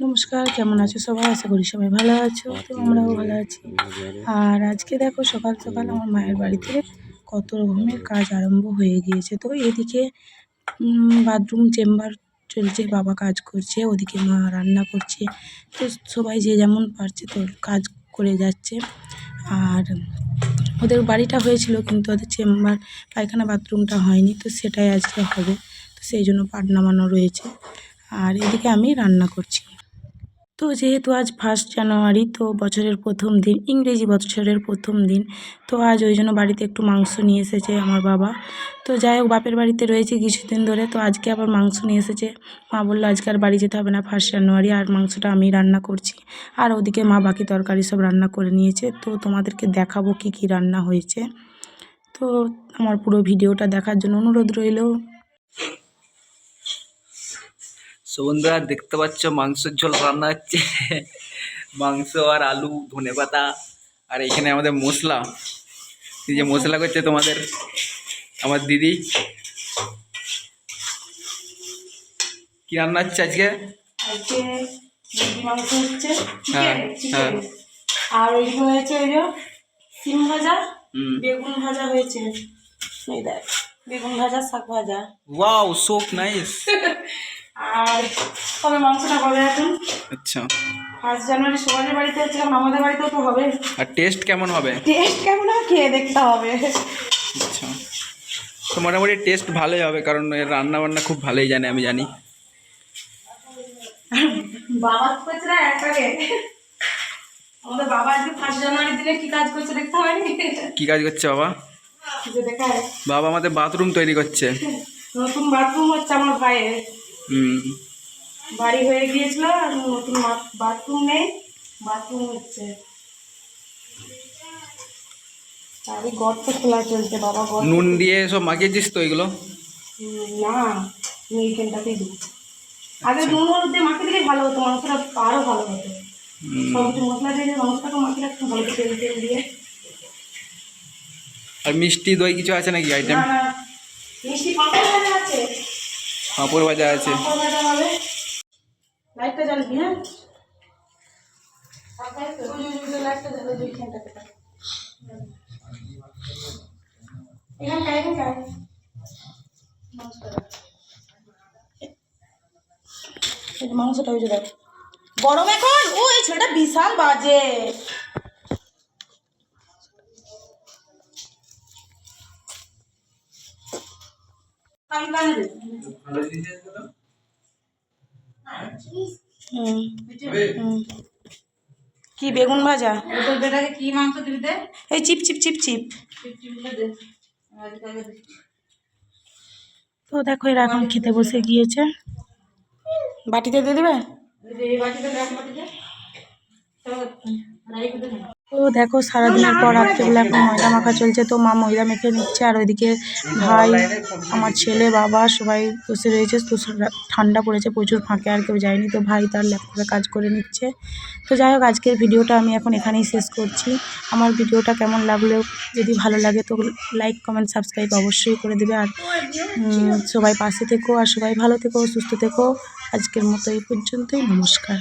নমস্কার, কেমন আছো সবাই? আশা করি সবাই ভালো আছো, তো আমরাও ভালো আছি। আর আজকে দেখো, সকাল সকাল আমার মায়ের বাড়িতে কত রকমের কাজ আরম্ভ হয়ে গিয়েছে। তো এদিকে বাথরুম চেম্বার চলছে, বাবা কাজ করছে, ওদিকে মা রান্না করছে। তো সবাই যে যেমন পারছে তো কাজ করে যাচ্ছে। আর ওদের বাড়িটা হয়েছিল, কিন্তু ওদের চেম্বার, পায়খানা বাথরুমটা হয়নি, তো সেটাই আজকে হবে। তো সেই জন্য পাট নামানো রয়েছে। আর এদিকে আমি রান্না করছি। তো যেহেতু আজ ফার্স্ট জানুয়ারি তো বছরের প্রথম দিন, ইংরেজি বছরের প্রথম দিন, তো আজ ওই জন্য বাড়িতে একটু মাংস নিয়ে এসেছে আমার বাবা। তো যাই হোক, বাপের বাড়িতে রয়েছে কিছুদিন ধরে, তো আজকে আবার মাংস নিয়ে এসেছে। মা বলল, আজকে আর বাড়ি যেতে হবে না ফার্স্ট জানুয়ারি আর মাংসটা আমি রান্না করছি। আর ওদিকে মা বাকি তরকারি সব রান্না করে নিয়েছে। তো তোমাদেরকে দেখাবো কি কি রান্না হয়েছে। তো আমার পুরো ভিডিওটা দেখার জন্য অনুরোধ রইল। সো বন্ধুরা দেখতে পাচ্ছ মাংসের ঝোল রান্না হচ্ছে। মাংস আর আলু ধনে পাতা আর এখানে আমাদের মশলা। এই যে মশলা করছে তোমাদের আমার দিদি। কি রান্না হচ্ছে আজকে? মাংস হচ্ছে হ্যাঁ, হ্যাঁ। আর ওই হয়েছে ওই যে সিম ভাজা বেগুন ভাজা হয়েছে। এই দেখ বেগুন ভাজা শাক ভাজা। ওয়াও সো নাইস আর কবে মাংসটা কবে এখন? আচ্ছা। ফার্স্ট জানুয়ারি সবাই বাড়িতে হচ্ছে আমাদের বাড়িতেও তো হবে। আর টেস্ট কেমন হবে? টেস্ট কেমন হবে খেয়ে দেখতে হবে। আচ্ছা। তো মোটামুটি টেস্ট ভালোই হবে কারণ এর রান্না বান্না খুব ভালোই জানে আমি জানি। বাবা করছে না একটাকে আমাদের বাবা আজকে ফার্স্ট জানুয়ারি দিনে কি কাজ করছে দেখতে হয়নি কি কাজ করছে বাবা? বাবা আমাদের বাথরুম তৈরি করছে। নতুন বাথরুম হচ্ছে আমার ভাইয়ের। বাড়ি হয়ে গিয়েছিল আর নতুন বাথরুম নেই বাথরুম হচ্ছে। চারি গর্ত খোলা চলছে বাবা গর্ত নুন দিয়ে সব মাখিয়েছিস তো এগুলো? না আমি এইখানটাতেই দিই আগে নুন হলুদ দিয়ে মাখিয়ে দিলেই ভালো হতো মাংসটা আরও ভালো হতো। মশলা দিয়ে মাংসটাকে মাখিয়ে রাখতাম ভালো তেল তেল দিয়ে। আর মিষ্টি দই কিছু আছে নাকি আইটেম? মিষ্টি পাঁপড় ভাজা আছে। লাইটটা জ্বালবি হ্যাঁ। মাংসটা যে দেখ। গরম এখন? ও, এই ছেলেটা বিশাল বাজে। আমি কানে দে। হুম। হুম। কি বেগুন ভাজা? বেটাকে কি মাংস দিবি দে? এই চিপ চিপ চিপ চিপ। তো দেখো এরা এখন খেতে বসে গিয়েছে। বাটিতে দিয়ে দেবে? বাটিতে তো দেখো, সারাদিনের পর রাত্রেবেলা এখন ময়দা মাখা চলছে। তো মা ময়দা মেখে নিচ্ছে, আর ওইদিকে ভাই, আমার ছেলে, বাবা সবাই বসে রয়েছে। তো ঠান্ডা পড়েছে প্রচুর, ফাঁকে আর কেউ যায়নি। তো ভাই তার ল্যাপটপে কাজ করে নিচ্ছে। তো যাই হোক, আজকের ভিডিওটা আমি এখন এখানেই শেষ করছি। আমার ভিডিওটা কেমন লাগল, যদি ভালো লাগে তো লাইক কমেন্ট সাবস্ক্রাইব অবশ্যই করে দেবে। আর সবাই পাশে থেকো, আর সবাই ভালো থেকো, সুস্থ থেকো। আজকের মতো এই পর্যন্তই, নমস্কার।